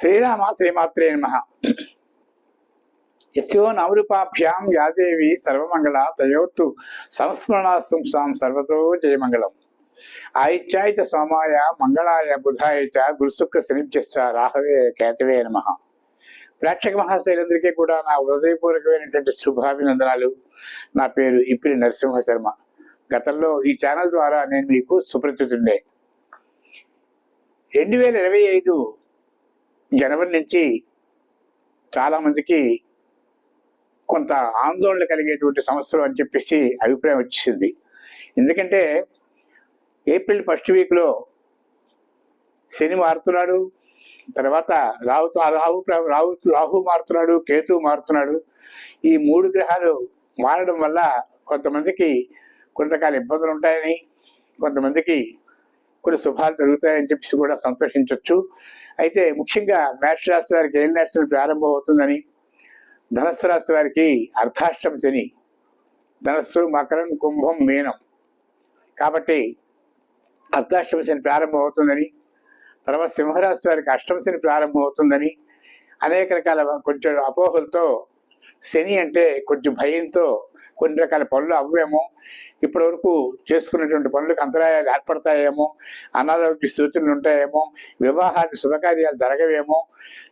శ్రీరామ శ్రీమాత్రే నమ. యశో నవరూపాభ్యాం యాదేవి సర్వమంగళ తయోత్తు సంస్మరణాస్తం సాం సర్వతో జయమంగళం. ఆయిత్యాయిత సోమాయ మంగళాయ బుధాయ చ గురుశుక్ర శనిభ్యశ్చ రాహవే కేతవే నమ. ప్రేక్షక మహాశైలందరికీ కూడా నా హృదయపూర్వకమైనటువంటి శుభాభినందనాలు. నా పేరు ఇప్పిరి నరసింహ శర్మ గతంలో ఈ ఛానల్ ద్వారా నేను మీకు సుపరిచితుండే రెండు వేల ఇరవై ఐదు జనవరి నుంచి చాలామందికి కొంత ఆందోళన కలిగేటువంటి సంవత్సరం అని చెప్పేసి అభిప్రాయం వచ్చింది ఎందుకంటే ఏప్రిల్ ఫస్ట్ వీక్లో శని మారుతున్నాడు తర్వాత రాహు రాహు రాహు రాహు మారుతున్నాడు కేతు మారుతున్నాడు. ఈ మూడు గ్రహాలు మారడం వల్ల కొంతమందికి కొన్ని రకాల ఇబ్బందులు ఉంటాయని కొంతమందికి కొన్ని శుభాలు జరుగుతాయని చెప్పేసి కూడా సంతోషించవచ్చు అయితే ముఖ్యంగా మేష రాశి వారికి ఏం నక్షత్రం ప్రారంభం అవుతుందని ధనస్సు రాశి వారికి అర్ధాష్టమ శని ధనస్సు మకరం కుంభం మీనం. కాబట్టి అర్ధాష్టమ శని ప్రారంభం అవుతుందని తర్వాత సింహరాశి వారికి అష్టమ శని ప్రారంభం అవుతుందని అనేక రకాల కొంచెం అపోహలతో శని అంటే కొంచెం భయంతో కొన్ని రకాల పనులు అవ్వేమో ఇప్పటి వరకు చేసుకున్నటువంటి పనులకు అంతరాయాలు ఏర్పడతాయేమో అనారోగ్య సూచనలు ఉంటాయేమో వివాహాది శుభకార్యాలు జరగవేమో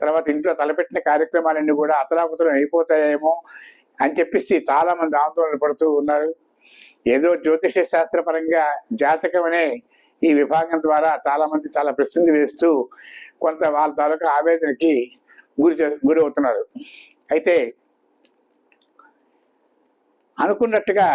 తర్వాత ఇంట్లో తలపెట్టిన కార్యక్రమాలన్నీ కూడా అతలాకుతలం అయిపోతాయేమో అని చెప్పేసి చాలామంది ఆందోళన పడుతూ ఉన్నారు. ఏదో జ్యోతిష శాస్త్రపరంగా జాతకం అనే ఈ విభాగం ద్వారా చాలామంది చాలా ప్రశ్నలు వేస్తూ కొంత వాళ్ళ తాలూకా ఆవేదనకి గురి చే- గురి అవుతున్నారు అయితే అనుకున్నట్టుగా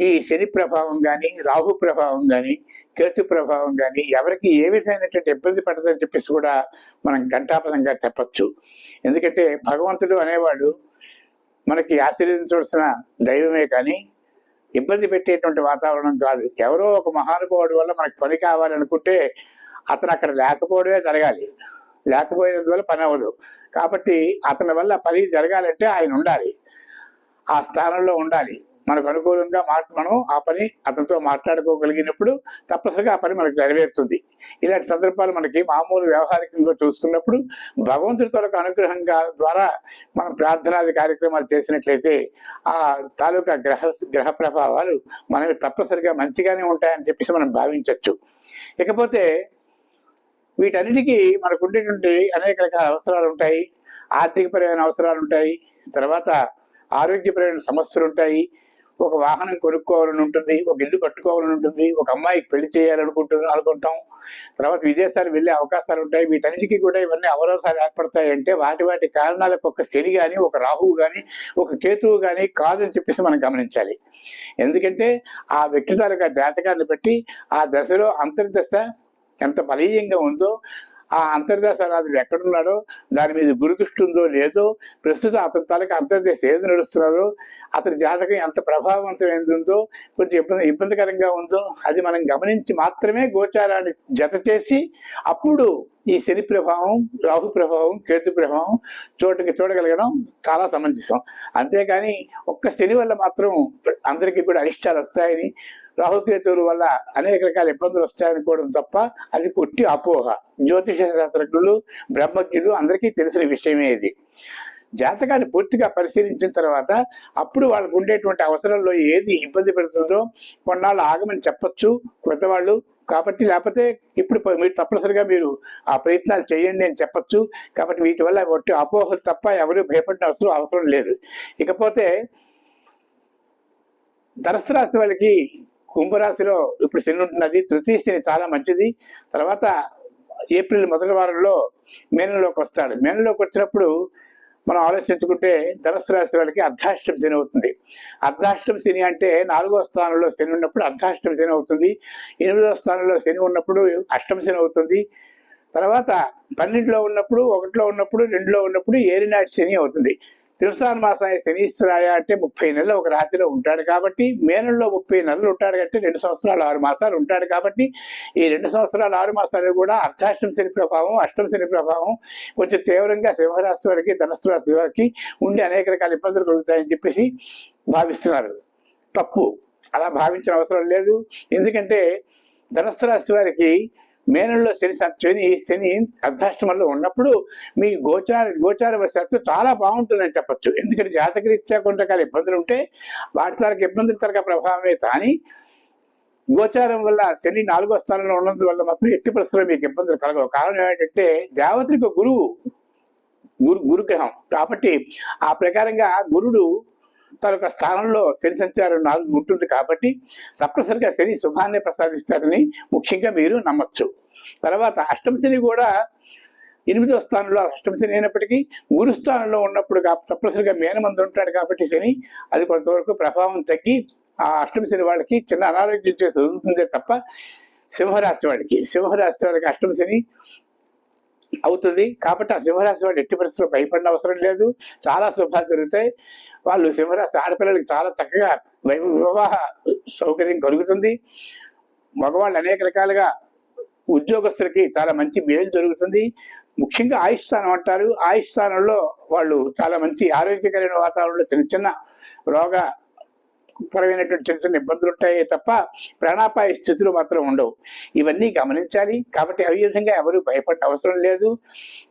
ఈ శని ప్రభావం కానీ రాహు ప్రభావం కానీ కేతు ప్రభావం కానీ ఎవరికి ఏ విధమైనటువంటి ఇబ్బంది పడదని చెప్పేసి కూడా మనం ఘంటాపదంగా చెప్పచ్చు. ఎందుకంటే భగవంతుడు అనేవాడు మనకి ఆశీర్వదించవలసిన దైవమే కానీ ఇబ్బంది పెట్టేటువంటి వాతావరణం కాదు. ఎవరో ఒక మహానుభావుడు వల్ల మనకు పని కావాలనుకుంటే అతను అక్కడ లేకపోవడమే జరగాలి. లేకపోయినందువల్ల పని అవ్వదు. కాబట్టి అతని వల్ల పని జరగాలంటే ఆయన ఉండాలి. ఆ స్థానంలో ఉండాలి. మనకు అనుకూలంగా మాట మనం ఆ పని అతనితో మాట్లాడుకోగలిగినప్పుడు తప్పనిసరిగా ఆ పని మనకు నెరవేరుతుంది. ఇలాంటి సందర్భాలు మనకి మామూలు వ్యవహారికంగా చూసుకున్నప్పుడు భగవంతుడి తొలక అనుగ్రహంగా ద్వారా మనం ప్రార్థనాది కార్యక్రమాలు చేసినట్లయితే ఆ తాలూకా గ్రహ గ్రహ ప్రభావాలు మనకి తప్పనిసరిగా మంచిగానే ఉంటాయని చెప్పేసి మనం భావించవచ్చు ఇకపోతే వీటన్నిటికీ మనకు ఉండేటువంటి అనేక రకాల అవసరాలు ఉంటాయి ఆర్థికపరమైన అవసరాలు ఉంటాయి తర్వాత ఆరోగ్యపరమైన సమస్యలు ఉంటాయి. ఒక వాహనం కొనుక్కోవాలని ఉంటుంది ఒక ఇల్లు కట్టుకోవాలని ఉంటుంది ఒక అమ్మాయికి పెళ్ళి చేయాలనుకుంటుంది అనుకుంటాం. తర్వాత విదేశాలు వెళ్ళే అవకాశాలు ఉంటాయి. వీటన్నిటికీ కూడా ఇవన్నీ అవరోధాలు ఏర్పడతాయి అంటే వాటి వాటి కారణాలకు ఒక శని కానీ ఒక రాహువు కానీ ఒక కేతువు కానీ కాదని చెప్పేసి మనం గమనించాలి. ఎందుకంటే ఆ వ్యక్తి తాలూకా జాతకాన్ని బట్టి ఆ దశలో అంతర్దశ ఎంత బలీయంగా ఉందో ఆ అంతర్దశ రాజుడు ఎక్కడున్నాడో దాని మీద గురుదృష్టి ఉందో లేదో ప్రస్తుతం అతని తాలూకా అంతర్దశ ఏది నడుస్తున్నారో అతని జాతకం ఎంత ప్రభావవంతమైంది ఉందో కొంచెం ఇబ్బంది ఇబ్బందికరంగా ఉందో అది మనం గమనించి మాత్రమే గోచారాన్ని జత చేసి అప్పుడు ఈ శని ప్రభావం రాహు ప్రభావం కేతు ప్రభావం చోటుకి చూడగలగడం చాలా సమంజసం. అంతేకాని ఒక్క శని వల్ల మాత్రం అందరికీ కూడా అరిష్టాలు వస్తాయని రాహుకేతువుల వల్ల అనేక రకాల ఇబ్బందులు వస్తాయనుకోవడం తప్ప అది కొట్టి అపోహ. జ్యోతిష శాస్త్రజ్ఞులు బ్రహ్మజ్ఞులు అందరికీ తెలిసిన విషయమే ఇది. జాతకాన్ని పూర్తిగా పరిశీలించిన తర్వాత అప్పుడు వాళ్ళకు ఉండేటువంటి అవసరంలో ఏది ఇబ్బంది పెడుతుందో కొన్నాళ్ళు ఆగమని చెప్పచ్చు పెద్దవాళ్ళు. కాబట్టి లేకపోతే ఇప్పుడు మీరు తప్పనిసరిగా మీరు ఆ ప్రయత్నాలు చేయండి అని చెప్పచ్చు. కాబట్టి వీటి వల్ల ఒట్టి అపోహలు తప్ప ఎవరు భయపడిన అవసరం అవసరం లేదు. ఇకపోతే ధనస్సు రాశి వాళ్ళకి కుంభరాశిలో ఇప్పుడు శని ఉంటున్నది. తృతీయ శని చాలా మంచిది. తర్వాత ఏప్రిల్ మొదటి వారంలో మేనంలోకి వస్తాడు. మేనంలోకి వచ్చినప్పుడు మనం ఆలోచించుకుంటే ధనస్సు రాశి వాళ్ళకి అర్ధాష్టం శని అవుతుంది. అర్ధాష్టం శని అంటే నాలుగో స్థానంలో శని ఉన్నప్పుడు అర్ధాష్టం శని అవుతుంది. ఎనిమిదో స్థానంలో శని ఉన్నప్పుడు అష్టమ శని అవుతుంది. తర్వాత పన్నెండులో ఉన్నప్పుడు ఒకటిలో ఉన్నప్పుడు రెండులో ఉన్నప్పుడు ఏలినాటి శని అవుతుంది. తిరుసాన్ మాసాయ శనీశ్వరాయ అంటే ముప్పై నెలలు ఒక రాశిలో ఉంటాడు కాబట్టి మే నెలలో ముప్పై నెలలు ఉంటాడు కాబట్టి రెండు సంవత్సరాలు ఆరు మాసాలు ఉంటాడు కాబట్టి ఈ రెండు సంవత్సరాలు ఆరు మాసాలు కూడా అర్ధాష్టమ శని ప్రభావం అష్టమ శని ప్రభావం కొంచెం తీవ్రంగా సింహరాశి వారికి ధనస్సు రాశి వారికి ఉండి అనేక రకాల ఇబ్బందులు కలుగుతాయని చెప్పేసి భావిస్తున్నారు. తప్పు. అలా భావించిన అవసరం లేదు. ఎందుకంటే ధనస్సు రాశి వారికి మేనంలో శని శని శని అర్ధాష్టమంలో ఉన్నప్పుడు మీ గోచార గోచార వశత్తు చాలా బాగుంటుందని చెప్పొచ్చు. ఎందుకంటే జాతకరీత్యా కొంతకాల ఇబ్బందులు ఉంటే వాటి తరగ ఇబ్బందుల తరగ ప్రభావమే కానీ గోచారం వల్ల శని నాలుగో స్థానంలో ఉన్నందువల్ల మాత్రం ఎట్టి పరిస్థితుల్లో మీకు ఇబ్బందులు కలగవు. కారణం ఏంటంటే దేవతలకు గురువు గురు గురుగ్రహం. కాబట్టి ఆ ప్రకారంగా గురుడు తనొక స్థానంలో శని సంచారం నాలుగు ఉంటుంది కాబట్టి తప్పనిసరిగా శని శుభాన్ని ప్రసాదిస్తాడని ముఖ్యంగా మీరు నమ్మచ్చు. తర్వాత అష్టమ శని కూడా ఎనిమిదో స్థానంలో అష్టమ శని అయినప్పటికీ గురు స్థానంలో ఉన్నప్పుడు తప్పనిసరిగా మేనమంది ఉంటాడు కాబట్టి శని అది కొంతవరకు ప్రభావం తగ్గి ఆ అష్టమ శని వాళ్ళకి చిన్న అనారోగ్యం చేసి వదులుతుందే తప్ప సింహరాశి వాడికి. సింహరాశి వాడికి అష్టమ శని అవుతుంది. కాబట్టి ఆ సింహరాశి వాడు ఎట్టి పరిస్థితుల్లో భయపడిన అవసరం లేదు. చాలా శుభాలు జరుగుతాయి. వాళ్ళు సింహరాశి ఆడపిల్లలకి చాలా చక్కగా వై- వివాహ సౌకర్యం కలుగుతుంది. మగవాళ్ళు అనేక రకాలుగా ఉద్యోగస్తులకి చాలా మంచి మేలు జరుగుతుంది. ముఖ్యంగా ఆయుష్ స్థానం అంటారు. ఆయుష్ స్థానంలో వాళ్ళు చాలా మంచి ఆరోగ్యకరమైన వాతావరణంలో చిన్న చిన్న రోగ పరమైనటువంటి చిన్న చిన్న ఇబ్బందులు ఉంటాయే తప్ప ప్రాణాపాయ స్థితులు మాత్రం ఉండవు. ఇవన్నీ గమనించాలి. కాబట్టి అవి విధంగా ఎవరు భయపడే అవసరం లేదు.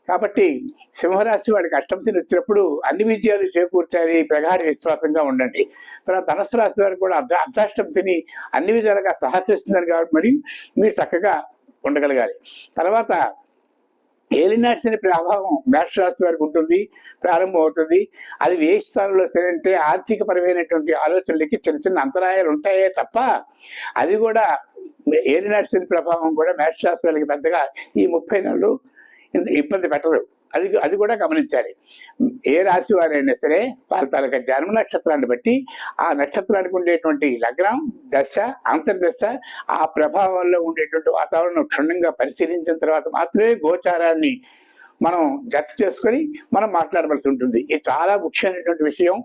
కాబట్టి సింహరాశి వాడికి అష్టంశని వచ్చినప్పుడు అన్ని విజయాలు చేకూర్చాలి. ప్రగాఢ విశ్వాసంగా ఉండండి. తర్వాత ధనస్సు రాశి వారికి కూడా అర్ధ అర్ధాష్టంశని అన్ని విధాలుగా సహకరిస్తున్నారు కాబట్టి మరి మీరు చక్కగా ఉండగలగాలి. తర్వాత ఏలినాటి శని ప్రభావం మేషరాశి వారికి ఉంటుంది ప్రారంభం అవుతుంది అది ఏ స్థానంలో సరే అంటే ఆర్థిక పరమైనటువంటి ఆలోచనలకి చిన్న చిన్న అంతరాయాలు ఉంటాయే తప్ప అది కూడా ఏలినాటి ప్రభావం కూడా మేషరాశి వారికి పెద్దగా ఈ ముప్పై నెలలు ఇబ్బంది పెట్టదు. అది అది కూడా గమనించాలి. ఏ రాశి వారైనా సరే వాళ్ళ తాలూకా జన్మ నక్షత్రాన్ని బట్టి ఆ నక్షత్రానికి ఉండేటువంటి లగ్నం దశ అంతర్దశ ఆ ప్రభావాల్లో ఉండేటువంటి వాతావరణం క్షుణ్ణంగా పరిశీలించిన తర్వాత మాత్రమే గోచారాన్ని మనం జత చేసుకొని మనం మాట్లాడవలసి ఉంటుంది. ఇది చాలా ముఖ్యమైనటువంటి విషయం.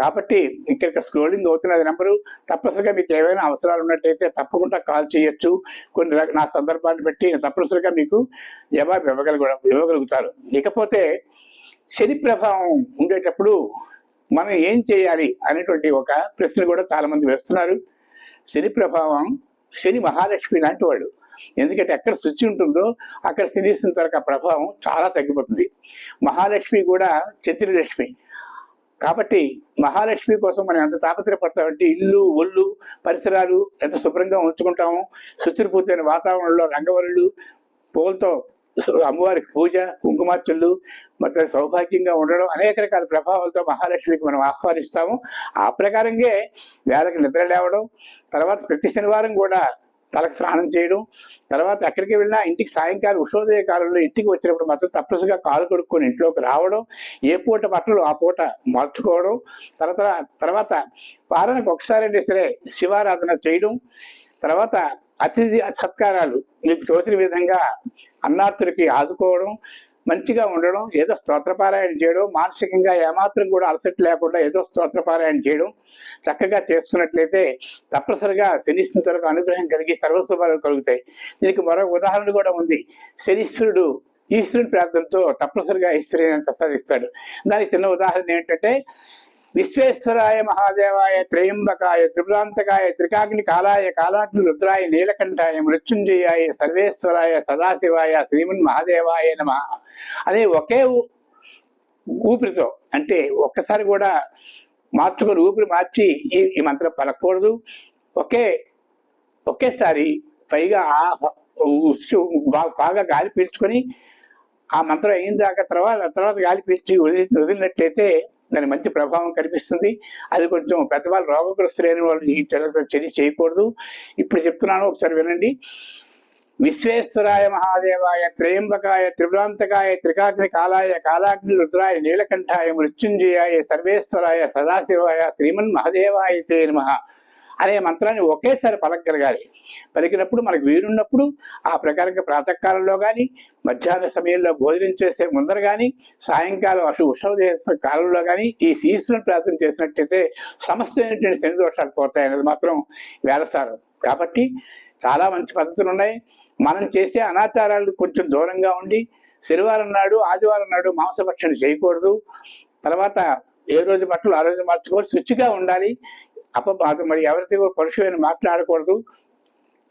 కాబట్టి ఇక్కడ స్క్రోలింగ్ అవుతున్నది నెంబరు. తప్పనిసరిగా మీకు ఏవైనా అవసరాలు ఉన్నట్టయితే తప్పకుండా కాల్ చేయొచ్చు. కొన్ని నా సందర్భాన్ని బట్టి తప్పనిసరిగా మీకు జవాబు ఇవ్వగలుగు ఇవ్వగలుగుతారు ఇకపోతే శని ప్రభావం ఉండేటప్పుడు మనం ఏం చేయాలి అనేటువంటి ఒక ప్రశ్న కూడా చాలామంది వేస్తున్నారు. శని ప్రభావం శని మహాలక్ష్మి లాంటి వాడు ఎందుకంటే ఎక్కడ శుచి ఉంటుందో అక్కడ తినేసిన తరక ప్రభావం చాలా తగ్గిపోతుంది. మహాలక్ష్మి కూడా చతుర్లక్ష్మి. కాబట్టి మహాలక్ష్మి కోసం మనం ఎంత తాపత్రయపడతామంటే ఇల్లు ఒళ్ళు పరిసరాలు ఎంత శుభ్రంగా ఉంచుకుంటాము. శుచిరిపూర్తైన వాతావరణంలో రంగవరులు పూలతో అమ్మవారికి పూజ కుంకుమార్చులు మొత్తం సౌభాగ్యంగా ఉండడం అనేక రకాల ప్రభావాలతో మహాలక్ష్మికి మనం ఆహ్వానిస్తాము. ఆ ప్రకారంగా వేళకి నిద్ర లేవడం తర్వాత ప్రతి శనివారం కూడా తలకు స్నానం చేయడం తర్వాత ఎక్కడికి వెళ్ళినా ఇంటికి సాయంకాలం ఉషోదయ కాలంలో ఇంటికి వచ్చినప్పుడు మాత్రం తప్పనిసరిగా కాలు కొడుక్కొని ఇంట్లోకి రావడం ఏ పూట బట్టలు ఆ పూట మార్చుకోవడం తర్వాత తర్వాత వారానికి ఒకసారి సరే శివారాధన చేయడం తర్వాత అతిథి సత్కారాలు మీకు తోచిన విధంగా అన్నార్థులకి ఆదుకోవడం మంచిగా ఉండడం ఏదో స్తోత్రపారాయణ చేయడం మానసికంగా ఏమాత్రం కూడా అలసట లేకుండా ఏదో స్తోత్రపారాయణ చేయడం చక్కగా చేసుకున్నట్లయితే తప్పనిసరిగా శనీశ్వరులకు అనుగ్రహం కలిగి సర్వశుభాలు కలుగుతాయి. దీనికి మరొక ఉదాహరణ కూడా ఉంది. శనీశ్వరుడు ఈశ్వరుని ప్రార్థనతో తప్పనిసరిగా ఈశ్వరుని ప్రసాదిస్తాడు. దానికి చిన్న ఉదాహరణ ఏంటంటే విశ్వేశ్వరాయ మహాదేవాయ త్రయంబకాయ త్రిపురాంతకాయ త్రికాగ్ని కాలాయ కాలాగ్ని రుద్రాయ నీలకంఠాయ మృత్యుంజయాయ సర్వేశ్వరాయ సదాశివాయ శ్రీమన్ మహాదేవాయ నమ. అదే ఒకే ఊపిరితో అంటే ఒక్కసారి కూడా మార్చుకొని ఊపిరి మార్చి ఈ ఈ మంత్రం పలకూడదు ఒకే ఒకేసారి పైగా ఆ బాగా గాలి పీల్చుకొని ఆ మంత్రం అయిన దాకా తర్వాత తర్వాత గాలి పీల్చి వదిలి వదిలినట్లయితే దాని మంచి ప్రభావం కనిపిస్తుంది. అది కొంచెం పెద్దవాళ్ళు రోగగ్రస్తులైన వాళ్ళు ఈ తెల్లతో చర్య చేయకూడదు. ఇప్పుడు చెప్తున్నాను ఒకసారి వినండి. విశ్వేశ్వరాయ మహాదేవాయ త్రయంబకాయ త్రిభ్రాంతకాయ త్రికాగ్ని కాలాయ కాలాగ్ని రుద్రాయ నీలకంఠాయ మృత్యుంజయాయ సర్వేశ్వరాయ సదాశివాయ శ్రీమన్ మహాదేవాయ తే నమః. అనే మంత్రాన్ని ఒకేసారి పలకగలగాలి. పలికినప్పుడు మనకు వీరున్నప్పుడు ఆ ప్రకారంగా ప్రాతకాలంలో కానీ మధ్యాహ్న సమయంలో భోజనం చేసే ముందర కానీ సాయంకాలం అసలు ఉత్సవం చేసిన కాలంలో కానీ ఈ శీర్షులను ప్రార్థన చేసినట్టయితే సమస్తమైనటువంటి శని దోషాలు పోతాయి అనేది మాత్రం వేలసారం కాబట్టి చాలా మంచి పద్ధతులు ఉన్నాయి. మనం చేసే అనాచారాలు కొంచెం దూరంగా ఉండి శనివారం నాడు ఆదివారం నాడు మాంసభక్షణ చేయకూడదు. తర్వాత ఏ రోజు బట్టలు ఆ రోజు మార్చుకోవాలి శుచిగా ఉండాలి. అప్ప మరి ఎవరితో కూడా పరుషమైన మాట్లాడకూడదు.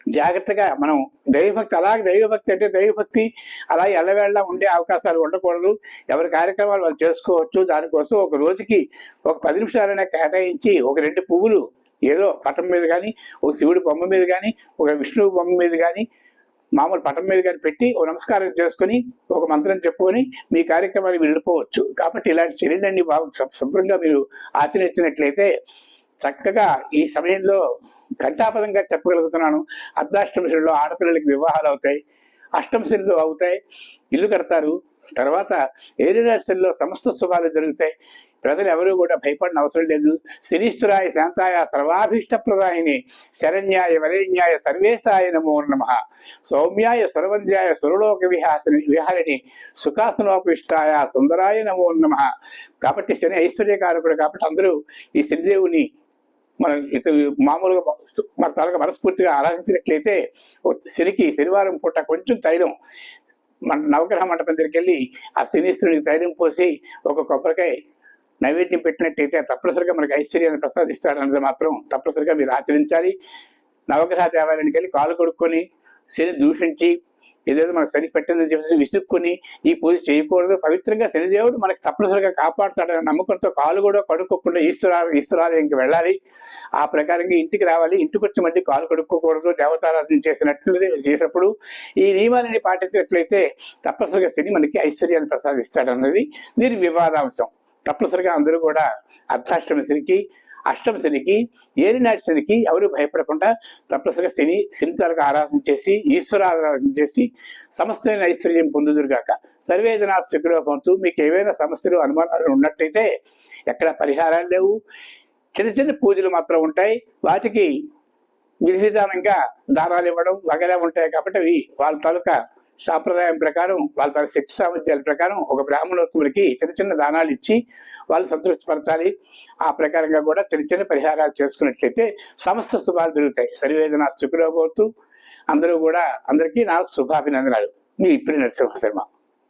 జాగ్రత్తగా మనం దైవభక్తి అలాగే దైవభక్తి అంటే దైవభక్తి అలా ఎల్లవేళ్ళ ఉండే అవకాశాలు ఉండకూడదు. ఎవరి కార్యక్రమాలు వాళ్ళు చేసుకోవచ్చు. దానికోసం ఒక రోజుకి ఒక పది నిమిషాలైనా కేటాయించి ఒక రెండు పువ్వులు ఏదో పటం మీద కానీ ఒక శివుడి బొమ్మ మీద కానీ ఒక విష్ణువు బొమ్మ మీద కానీ మామూలు పటం మీద కానీ పెట్టి ఓ నమస్కారం చేసుకొని ఒక మంత్రం చెప్పుకొని మీ కార్యక్రమాన్ని వెళ్ళిపోవచ్చు. కాబట్టి ఇలాంటి చర్యలన్నీ బాగా శుభ్రంగా మీరు ఆచరించినట్లయితే చక్కగా ఈ సమయంలో ఘంటాపదంగా చెప్పగలుగుతున్నాను. అర్ధాష్టమ శ్రేణిలో ఆడపిల్లలకి వివాహాలు అవుతాయి అష్టమ శ్రేణిలో అవుతాయి ఇల్లు కడతారు. తర్వాత ఏరినర్సల్లో సమస్త శుభాలు జరుగుతాయి. ప్రజలు ఎవరు కూడా భయపడిన అవసరం లేదు. శనీశ్వరాయ శాంతాయ సర్వాభీష్టప్రదాయిని శరణ్యాయ వరేణ్యాయ సర్వేశాయ నమో నమ. సౌమ్యాయ సురవంధ్యాయ సురలోక విహాసిని విహారిణి సుఖాసనోపిష్టాయ సుందరాయ నమో నమ. కాబట్టి శని ఐశ్వర్యకారకుడు కాబట్టి అందరూ ఈ శనిదేవుని మనం ఇత మామూలుగా మన తలగా మనస్ఫూర్తిగా ఆరాధించినట్లయితే శనికి శనివారం పూట కొంచెం తైలం మన నవగ్రహ మండపం దగ్గరికి వెళ్ళి ఆ శనీశ్వరునికి తైలం పోసి ఒక కొబ్బరికాయ నైవేద్యం పెట్టినట్టయితే తప్పనిసరిగా మనకి ఐశ్వర్యాన్ని ప్రసాదిస్తాడన్నది మాత్రం తప్పనిసరిగా మీరు ఆచరించాలి. నవగ్రహ దేవాలయానికి వెళ్ళి కాలు కొడుక్కొని శని దూషించి ఏదేదో మనకు శని పెట్టిందని చెప్పేసి విసుక్కుని ఈ పూజ చేయకూడదు. పవిత్రంగా శనిదేవుడు మనకి తప్పనిసరిగా కాపాడుతాడనే నమ్మకంతో కాలు కూడా కడుక్కోకుండా ఈశ్వర ఈశ్వరాలయంకి వెళ్ళాలి. ఆ ప్రకారంగా ఇంటికి రావాలి. ఇంటికి వచ్చి మళ్ళీ కాలు కడుక్కోకూడదు. దేవతారాధన చేసినట్లు చేసినప్పుడు ఈ నియమాలని పాటించినట్లయితే తప్పనిసరిగా శని మనకి ఐశ్వర్యాన్ని ప్రసాదిస్తాడన్నది దీని వివాదాంశం. తప్పనిసరిగా అందరూ కూడా అర్ధాష్టమి శనికి అష్టమ శనికి ఏలినాటి శనికి ఎవరు భయపడకుండా తప్పనిసరిగా శని శనితాలకు ఆరాధన చేసి ఈశ్వరారాధన చేసి సమస్తమైన ఐశ్వర్యం పొందుదురుగాక సర్వేదనా శుక్రూపంతో మీకు ఏవైనా సమస్యలు అనుమానాలు ఉన్నట్టయితే ఎక్కడ పరిహారాలు లేవు. చిన్న చిన్న పూజలు మాత్రం ఉంటాయి. వాటికి విధి విధానంగా దారాలు ఇవ్వడం వగలే ఉంటాయి కాబట్టి అవి వాళ్ళ తాలూకా సాంప్రదాయం ప్రకారం వాళ్ళ తన శక్తి సామర్థ్యాల ప్రకారం ఒక బ్రాహ్మణోత్తములకి చిన్న చిన్న దానాలు ఇచ్చి వాళ్ళు సంతృప్తిపరచాలి. ఆ ప్రకారంగా కూడా చిన్న చిన్న పరిహారాలు చేసుకున్నట్లయితే సమస్త శుభాలు దొరుకుతాయి సరివేదన శుక్రబోతూ అందరూ కూడా అందరికీ నా శుభాభినందనాలు. మీ ఇప్పుడు నరసింహ శర్మ